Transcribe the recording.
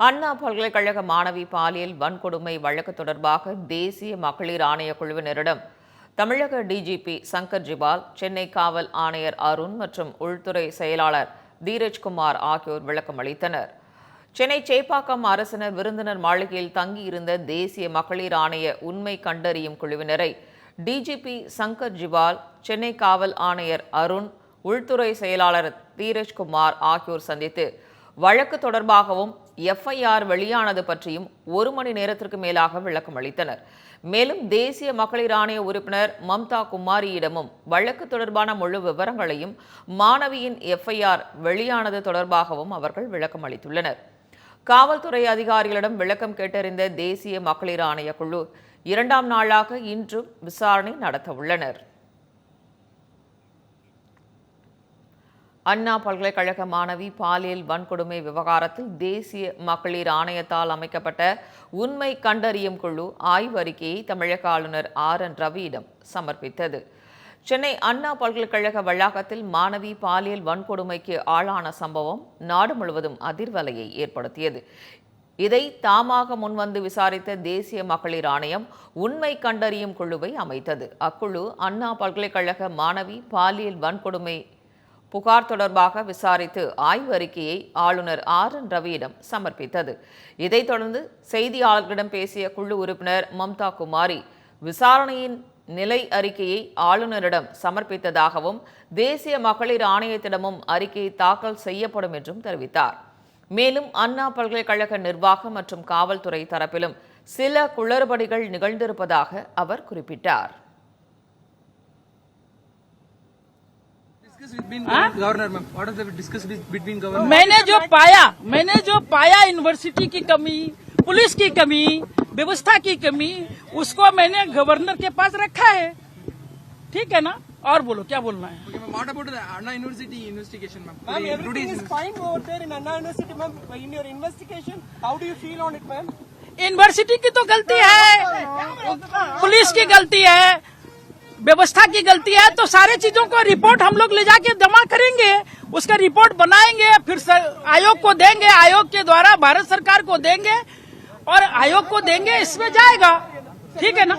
அண்ணா பல்கலைக்கழக மாணவி பாலியல் வன்கொடுமை வழக்கு தொடர்பாக தேசிய மகளிர் ஆணைய குழுவினரிடம் தமிழக டிஜிபி சங்கர் ஜிபால் சென்னை காவல் ஆணையர் அருண் மற்றும் உள்துறை செயலாளர் தீரஜ்குமார் ஆகியோர் விளக்கம் அளித்தனர். சென்னை சேப்பாக்கம் அரசினர் விருந்தினர் மாளிகையில் தங்கியிருந்த தேசிய மகளிர் ஆணைய உண்மை கண்டறியும் குழுவினரை டிஜிபி சங்கர் ஜிவால் சென்னை காவல் ஆணையர் அருண் உள்துறை செயலாளர் தீரஜ்குமார் ஆகியோர் சந்தித்து வழக்கு தொடர்பாகவும் எஃப்ஐஆர் வெளியானது பற்றியும் ஒரு மணி நேரத்திற்கு மேலாக விளக்கம் அளித்தனர். மேலும் தேசிய மகளிர் ஆணைய உறுப்பினர் மம்தா குமாரியிடமும் வழக்கு தொடர்பான முழு விவரங்களையும் மாணவியின் எஃப்ஐஆர் வெளியானது தொடர்பாகவும் அவர்கள் விளக்கம் அளித்துள்ளனர். காவல்துறை அதிகாரிகளிடம் விளக்கம் கேட்டறிந்த தேசிய மகளிர் ஆணைய குழு இரண்டாம் நாளாக இன்றும் விசாரணை நடத்த உள்ளனர் அண்ணா பல்கலைக்கழக மாணவி பாலியல் வன்கொடுமை விவகாரத்தில் தேசிய மகளிர் ஆணையத்தால் அமைக்கப்பட்ட உண்மை கண்டறியும் குழு ஆய்வறிக்கையை தமிழக ஆளுநர் ஆர். என். ரவியிடம் சமர்ப்பித்தது. சென்னை அண்ணா பல்கலைக்கழக வளாகத்தில் மாணவி பாலியல் வன்கொடுமைக்கு ஆளான சம்பவம் நாடு முழுவதும் அதிர்வலையை ஏற்படுத்தியது. இதை தாமாக முன்வந்து விசாரித்த தேசிய மகளிர் ஆணையம் உண்மை கண்டறியும் குழுவை அமைத்தது. அக்குழு அண்ணா பல்கலைக்கழக மாணவி பாலியல் வன்கொடுமை புகார் தொடர்பாக விசாரித்து ஆய்வு அறிக்கையை ஆளுநர் ஆர். என். ரவியிடம் சமர்ப்பித்தது. இதைத் தொடர்ந்து செய்தியாளர்களிடம் பேசிய குழு உறுப்பினர் மம்தா குமாரி விசாரணையின் நிலை அறிக்கையை ஆளுநரிடம் சமர்ப்பித்ததாகவும் தேசிய மகளிர் ஆணையத்திடமும் அறிக்கை தாக்கல் செய்யப்படும் என்றும் தெரிவித்தார். மேலும் அண்ணா பல்கலைக்கழக நிர்வாகம் மற்றும் காவல்துறை தரப்பிலும் சில குளறுபடிகள் நிகழ்ந்திருப்பதாக அவர் குறிப்பிட்டார். मैंने जो पाया मैंने जो पाया यूनिवर्सिटी की कमी पुलिस की कमी व्यवस्था की कमी उसको मैंने गवर्नर के पास रखा है। ठीक है ना? और बोलो क्या बोलना है? यूनिवर्सिटी की तो गलती है। पुलिस की गलती है। व्यवस्था की गलती है तो सारे चीज़ों को रिपोर्ट हम लोग ले जाके जमा करेंगे, उसका रिपोर्ट बनाएँगे, फिर आयोग को देंगे, आयोग के द्वारा भारत सरकार को देंगे, और आयोग को देंगे, इसमें जाएगा। ठीक है ना?